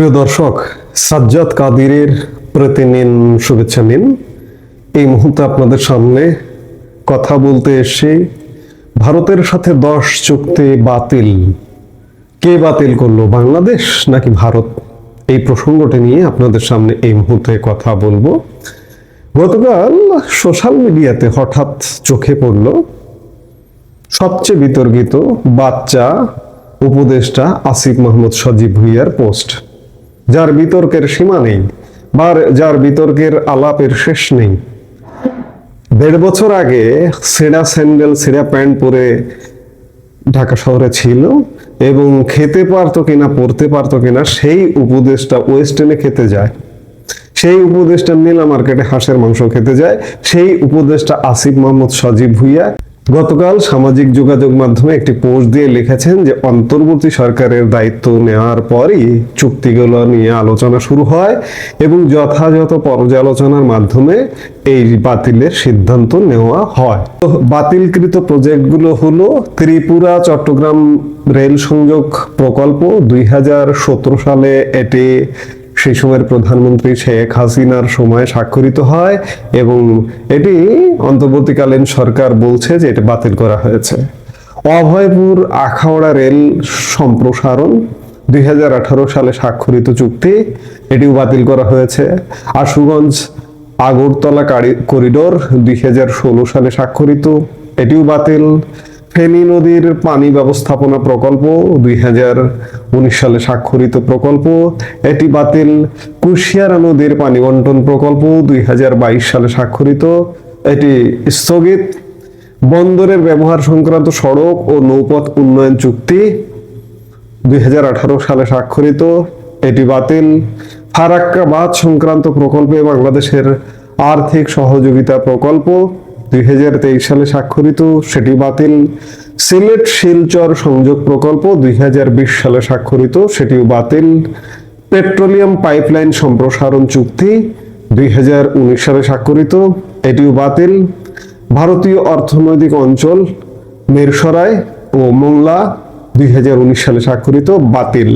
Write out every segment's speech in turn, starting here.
প্রিয় দর্শক, সাজ্জাদ কাদিরের প্রতি নিন শুভেচ্ছা নিন। এই মুহূর্তে আপনাদের সামনে কথা বলতে এসে ভারতের সাথে দশ চুক্তি বাতিল। কে বাতিল করল, বাংলাদেশ নাকি ভারত? এই প্রসঙ্গটি নিয়ে আপনাদের সামনে এই মুহূর্তে কথা বলব। গতকাল সোশ্যাল মিডিয়াতে হঠাৎ চোখে পড়ল, সবচেয়ে বিতর্কিত বাচ্চা উপদেষ্টা আসিফ মাহমুদ সজীব ভুইয়ার পোস্ট। যার বিতর্কের সীমা নেই বা যার বিতর্কের আলাপের শেষ নেই। দেড় বছর আগে সেরা স্যান্ডেল, সেরা প্যান্ট পরে ঢাকা শহরে ছিল এবং খেতে পারতো কিনা পড়তে পারতো কিনা, সেই উপদেশটা ওয়েস্টার্নে খেতে যায়। সেই উপদেশটা নীলা মার্কেটে হাঁসের মাংস খেতে যায়। সেই উপদেশটা আসিফ মোহাম্মদ সজীব ভুইয়া গতকাল সামাজিক যোগাযোগ মাধ্যমে একটি পোস্ট দিয়ে লিখেছেন যে, অন্তর্বর্তী সরকারের দায়িত্ব নেওয়ার পরই চুক্তিগুলো নিয়ে আলোচনা শুরু হয় এবং যথাযথ পর্যালোচনার মাধ্যমে এই বাতিলের সিদ্ধান্ত নেওয়া হয়। তো বাতিলকৃত প্রজেক্টগুলো হলো ত্রিপুরা, চট্টগ্রাম রেল সংযোগ প্রকল্প দুই হাজার সতেরো সালে এটি সেই সময়ের প্রধানমন্ত্রী শেখ হাসিনার সময় স্বাক্ষরিত হয় এবং এটি অন্তর্বর্তীকালীন সরকার বলছে যে এটা বাতিল করা হয়েছে। অভয়পুর আখাউড়া রেল সম্প্রসারণ, দুই হাজার আঠারো সালে স্বাক্ষরিত চুক্তি, এটিও বাতিল করা হয়েছে। আশুগঞ্জ আগরতলা করিডোর, দুই হাজার ষোলো সালে স্বাক্ষরিত, এটিও বাতিল। ফেনী নদীর পানি ব্যবস্থাপনা প্রকল্প, দুই হাজার উনিশ সালে স্বাক্ষরিত প্রকল্প, এটি বাতিল। কুশিয়ারা নদীর পানি বন্টন প্রকল্প, দুই হাজার বাইশ সালে স্বাক্ষরিত, এটি স্থগিত। বন্দরের ব্যবহার সংক্রান্ত সড়ক ও নৌপথ উন্নয়ন চুক্তি, দুই হাজার আঠারো সালে স্বাক্ষরিত, এটি বাতিল। ফারাক্কা বাঁধ সংক্রান্ত প্রকল্পে বাংলাদেশের আর্থিক সহযোগিতা প্রকল্প দুই হাজার তেইশ সালে স্বাক্ষরিত, সেটি বাতিল। সিলেট শিলচর সংযোগ প্রকল্প দুই হাজার বিশ সালে স্বাক্ষরিত, সেটিও বাতিল। পেট্রোলিয়াম পাইপলাইন সম্প্রসারণ চুক্তি দুই হাজার উনিশ সালে স্বাক্ষরিত, এটিও বাতিল। ভারতীয় অর্থনৈতিক অঞ্চল মেরসরাই ও মোংলা দুই হাজার উনিশ সালে স্বাক্ষরিত, বাতিল।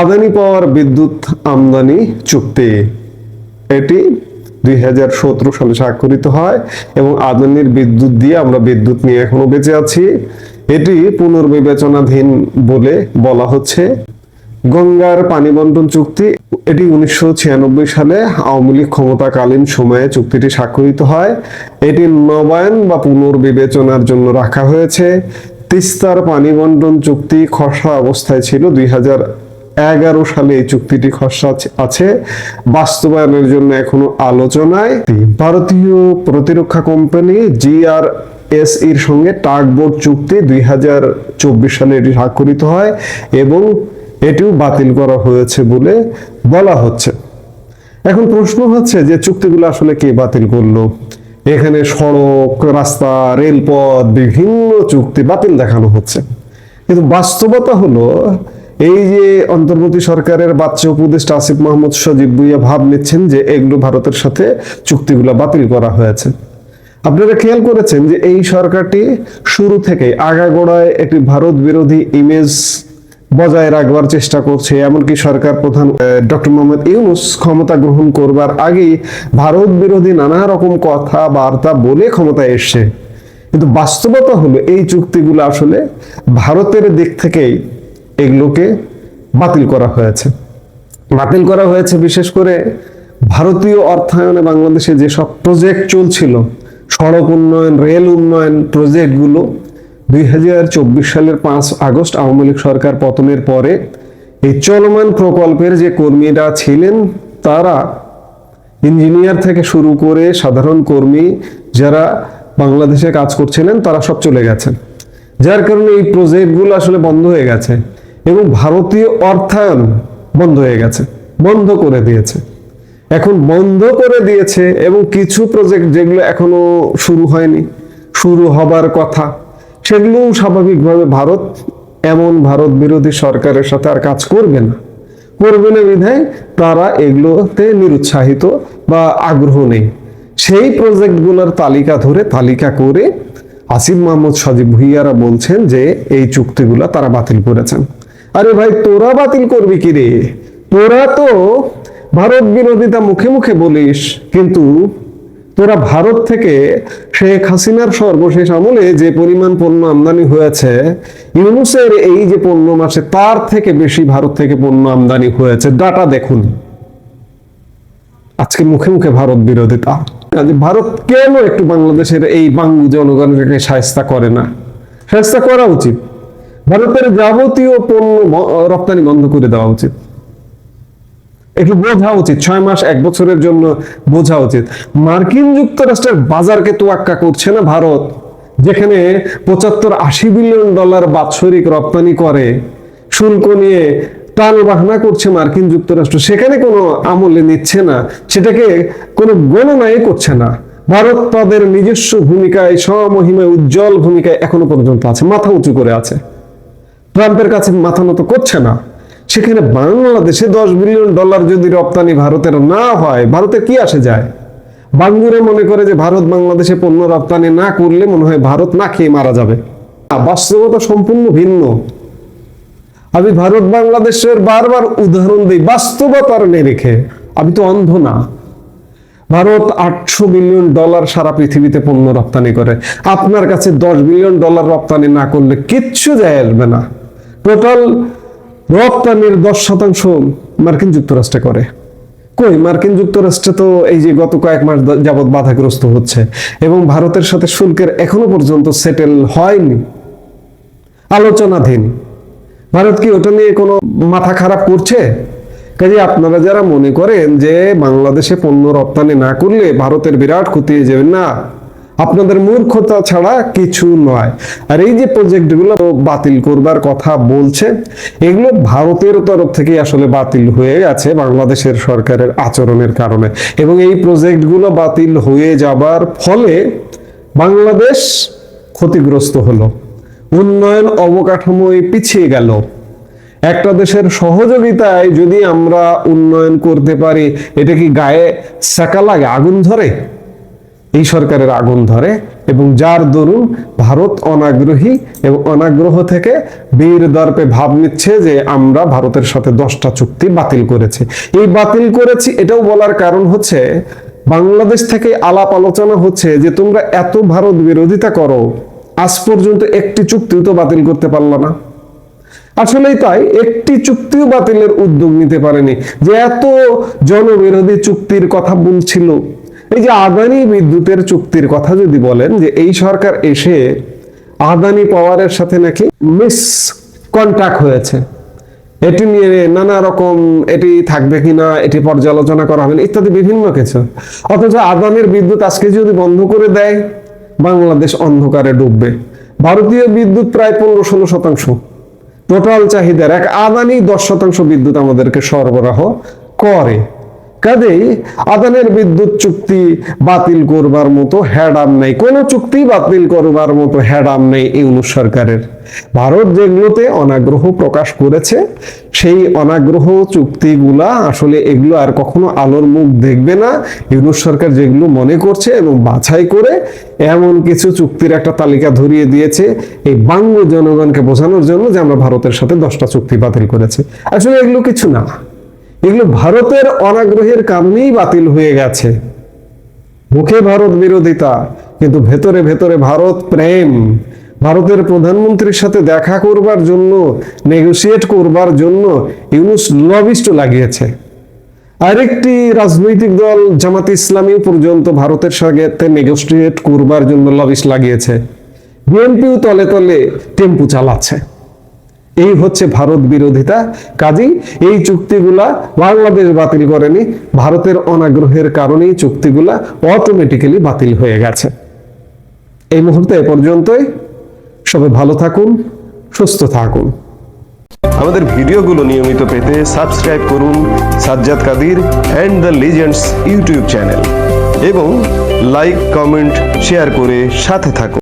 আদানি পাওয়ার বিদ্যুৎ আমদানি চুক্তি, এটি দুই হাজার সতেরো সালে স্বাক্ষরিত হয় এবং আদানির বিদ্যুৎ দিয়ে আমরা বিদ্যুৎ নিয়ে এখনও বেঁচে আছি। এটি পুনর্বিবেচনাধীন বলে বলা হচ্ছে। গঙ্গার পানি বন্টন চুক্তি, এটি উনিশশো ছিয়ানব্বই সালে আওয়ামী লীগ ক্ষমতাকালীন সময়ে চুক্তিটি স্বাক্ষরিত হয়। এটি নবায়ন বা পুনর্বিবেচনার জন্য রাখা হয়েছে। তিস্তার পানি বন্টন চুক্তি খসড়া অবস্থায় ছিল দুই হাজার এগারো সালে এই চুক্তিটি খসড়া আছে- বাস্তবায়নের জন্য এখনও আলোচনায় ভারতীয় প্রতিরক্ষা কোম্পানি জিআর এস এর সঙ্গে টাগবোট চুক্তি দুই হাজার চব্বিশ সালে এটি স্বাক্ষরিত হয় এবং এটিও বাতিল করা হয়েছে বলে বলা হচ্ছে। এখন প্রশ্ন হচ্ছে যে চুক্তিগুলো আসলে কে বাতিল করল? এখানে সড়ক, রাস্তা, রেলপথ, বিভিন্ন চুক্তি বাতিল দেখানো হচ্ছে। কিন্তু বাস্তবতা হলো এই যে অন্তর্বর্তী সরকারের বাচ্চা উপদেষ্টা আসিফ মাহমুদ সজীব ভুইয়া ভাব নিচ্ছেন যে এগুলো ভারতের সাথে চুক্তিগুলো বাতিল করা হয়েছে। আপনারা খেয়াল করেছেন যে এই সরকারটি শুরু থেকে আগাগোড়ায় একটি ভারত বিরোধী ইমেজ বজায় রাখবার চেষ্টা করছে, এমনকি সরকার প্রধান ডক্টর মোহাম্মদ ইউনুস ক্ষমতা গ্রহণ করবার আগেই ভারত বিরোধী নানা রকম কথা বার্তা বলে ক্ষমতায় এসছে। কিন্তু বাস্তবতা হলো এই চুক্তিগুলো আসলে ভারতের দিক থেকেই এগুলোকে বাতিল করা হয়েছে। বাতিল করা হয়েছে বিশেষ করে ভারতীয় অর্থায়নে বাংলাদেশে যেসব প্রজেক্ট চলছিল, সড়ক উন্নয়ন, রেল উন্নয়ন প্রজেক্টগুলো দুই সালের পাঁচ আগস্ট আওয়ামী লীগ সরকার পতনের পরে এই চলমান প্রকল্পের যে কর্মীরা ছিলেন, তারা ইঞ্জিনিয়ার থেকে শুরু করে সাধারণ কর্মী যারা বাংলাদেশে কাজ করছিলেন, তারা সব চলে গেছেন। যার কারণে এই প্রজেক্টগুলো আসলে বন্ধ হয়ে গেছে। এবং ভারতীয় অর্থায়ন বন্ধ হয়ে গেছে, বন্ধ করে দিয়েছে। এখন বন্ধ করে দিয়েছে এবং কিছু প্রজেক্ট যেগুলো এখনও শুরু হয়নি, শুরু হবার কথা সেগুলো স্বাভাবিকভাবে ভারত, এমন ভারত বিরোধী সরকারের সাথে আর কাজ করবে না। করবে না বিধায় তারা এগুলোতে নিরুৎসাহিত বা আগ্রহ নেই। সেই প্রজেক্টগুলোর তালিকা ধরে তালিকা করে আসিফ মাহমুদ সজীব ভুইয়ারা বলছেন যে এই চুক্তিগুলো তারা বাতিল করেছেন। আরে ভাই, তোরা বাতিল করবি কি রে? তোরা তো ভারত বিরোধিতা মুখে মুখে বলিস, কিন্তু তোরা ভারত থেকে শেখ হাসিনার সর্বশেষ আমলে যে পরিমাণ পণ্য আমদানি হয়েছে, ইউনুসের এই যে পণ্য মাসে তার থেকে বেশি ভারত থেকে পণ্য আমদানি হয়েছে। ডাটা দেখুন। আজকে মুখে মুখে ভারত বিরোধিতা। ভারত কেন একটু বাংলাদেশের এই বাঙ্গু জনগণকে সাহস্তা করে না? সাহস্তা করা উচিত। ভারতের যাবতীয় পণ্য রপ্তানি বন্ধ করে দেওয়া উচিত। একটু বোঝা উচিত, ছয় মাস, এক বছরের জন্য বোঝা উচিত। মার্কিন যুক্তরাষ্ট্রের বাজারকে তোয়াক্কা করছে না ভারত, যেখানে পঁচাত্তর আশি বিলিয়ন ডলার বাৎসরিক রপ্তানি করে, শুল্ক নিয়ে টাল বাহানা করছে মার্কিন যুক্তরাষ্ট্র। সেখানে কোনো আমলে নিচ্ছে না, সেটাকে কোনো গণনাই করছে না। ভারত তাদের নিজস্ব ভূমিকায় স্বমহিমায় উজ্জ্বল ভূমিকায় এখনও পর্যন্ত আছে, মাথা উঁচু করে আছে। ট্রাম্পের কাছে মাথা নত করছে না। সেখানে বাংলাদেশে দশ বিলিয়ন ডলার যদি রপ্তানি ভারতের না হয়, ভারতে কি আসে যায়? বাঙ্গুরে মনে করে যে ভারত বাংলাদেশে পণ্য রপ্তানি না করলে মনে হয় ভারত না খেয়ে মারা যাবে। বাস্তবতা সম্পূর্ণ ভিন্ন। আমি ভারত বাংলাদেশের বারবার উদাহরণ দিই বাস্তবতার নিরিখে আমি তো অন্ধ না। ভারত আটশো বিলিয়ন ডলার সারা পৃথিবীতে পণ্য রপ্তানি করে। আপনার কাছে দশ বিলিয়ন ডলার রপ্তানি না করলে কিচ্ছু যায় আসবে না। টোটাল রপ্তানির দশ শতাংশ মার্কিন যুক্তরাষ্ট্রে করে। কই, মার্কিন যুক্তরাষ্ট্রে তো এই যে গত কয়েক মাস যাবৎ বাধাগ্রস্ত হচ্ছে এবং ভারতের সাথে শুল্কের এখনও পর্যন্ত সেটেল হয়নি। আলোচনাধীন। ভারত কি ওটা নিয়ে কোনো মাথা খারাপ করছে? কাজে আপনারা যারা মনে করেন যে বাংলাদেশে পণ্য রপ্তানি না করলে ভারতের বিরাট ক্ষতি হয়ে যাবে, না। আপনাদের মূর্খতা ছাড়া কিছু নয়। আর এই যে প্রজেক্টগুলো বাতিল করবার কথা বলছে, এগুলো ভারতের তরফ থেকে আসলে বাতিল হয়ে গেছে বাংলাদেশের সরকারের আচরণের কারণে। এবং এই প্রজেক্টগুলো বাতিল হয়ে যাবার ফলে বাংলাদেশ ক্ষতিগ্রস্ত হলো। উন্নয়ন অবকাঠামোয় পিছিয়ে গেল। একটা দেশের সহযোগিতায় যদি আমরা উন্নয়ন করতে পারি, এটা কি গায়ে সেকা লাগে, আগুন ধরে? এই সরকারের আগুন ধরে এবং যার দরুন ভারত অনাগ্রহী এবং অনাগ্রহ থেকে বীর দর্পে ভাব নিচ্ছে যে আমরা ভারতের সাথে দশটা চুক্তি বাতিল করেছি। এই বাতিল করেছি এটাও বলার কারণ হচ্ছে বাংলাদেশ থেকে আলাপ আলোচনা হচ্ছে যে তোমরা এত ভারত বিরোধিতা করো, আজ পর্যন্ত একটি চুক্তিও তো বাতিল করতে পারল না। আসলেই তাই, একটি চুক্তিও বাতিলের উদ্যোগ নিতে পারেনি। যে এত জনবিরোধী চুক্তির কথা বলছিল এই যে আদানি বিদ্যুতের চুক্তির কথা যদি বলেন যে এই সরকার এসে আদানি পাওয়ারের সাথে নাকি মিস কন্ট্যাক্ট হয়েছে, এটি নিয়ে নানা রকম এটি থাকবে কিনা এটি পর্যালোচনা করা হবে ইত্যাদি বিভিন্ন কিছু। অথচ আদানির বিদ্যুৎ আজকে যদি বন্ধ করে দেয়, বাংলাদেশ অন্ধকারে ডুববে। ভারতীয় বিদ্যুৎ প্রায় পনেরো ষোলো শতাংশ। টোটাল চাহিদার এক, আদানি দশ শতাংশ বিদ্যুৎ আমাদেরকে সরবরাহ করে। কাজেই আদানের বিদ্যুৎ চুক্তি বাতিল করবার মতো হ্যাডাম নেই। কোন চুক্তি বাতিল করবার মতো হ্যাডাম নেই ইউনুস সরকারের। ভারত যেগুলোতে অনাগ্রহ প্রকাশ করেছে, সেই অনাগ্রহ চুক্তিগুলা আসলে এগুলো আর কখনো আলোর মুখ দেখবে না। ইউনুস সরকার যেগুলো মনে করছে এবং বাছাই করে, এমন কিছু চুক্তির একটা তালিকা ধরিয়ে দিয়েছে এই বাংল জনগণকে বোঝানোর জন্য যে আমরা ভারতের সাথে দশটা চুক্তি বাতিল করেছি। আসলে এগুলো কিছু না। এগুলো ভারতের অনাগ্রহের কারণেই বাতিল হয়ে গেছে। মুখে ভারত বিরোধিতা, কিন্তু ভেতরে ভেতরে ভারত প্রেম। ভারতের প্রধানমন্ত্রীর সাথে দেখা করবার জন্য নেগোসিয়েট করবার জন্য ইউনুস লবিস্ট লাগিয়েছে। আরেকটি রাজনৈতিক দল জামাত ইসলামী পর্যন্ত ভারতের সাথে নেগোসিয়েট করবার জন্য লবিস্ট লাগিয়েছে। বিএনপিও তলে তলে টেম্পু চালাচ্ছে। এই হচ্ছে ভারত বিরোধিতা। কাজেই এই চুক্তিগুলা বাংলাদেশ বাতিল করেনি। ভারতের অনাগ্রহের কারণেই চুক্তিগুলা অটোমেটিক্যালি বাতিল হয়ে গেছে। এই মুহূর্তে এ পর্যন্তই। সবাই ভালো থাকুন, সুস্থ থাকুন। আমাদের ভিডিওগুলো নিয়মিত পেতে সাবস্ক্রাইব করুন Sajjad Kadir and the legends YouTube channel এবং লাইক, কমেন্ট, শেয়ার করে সাথে থাকুন।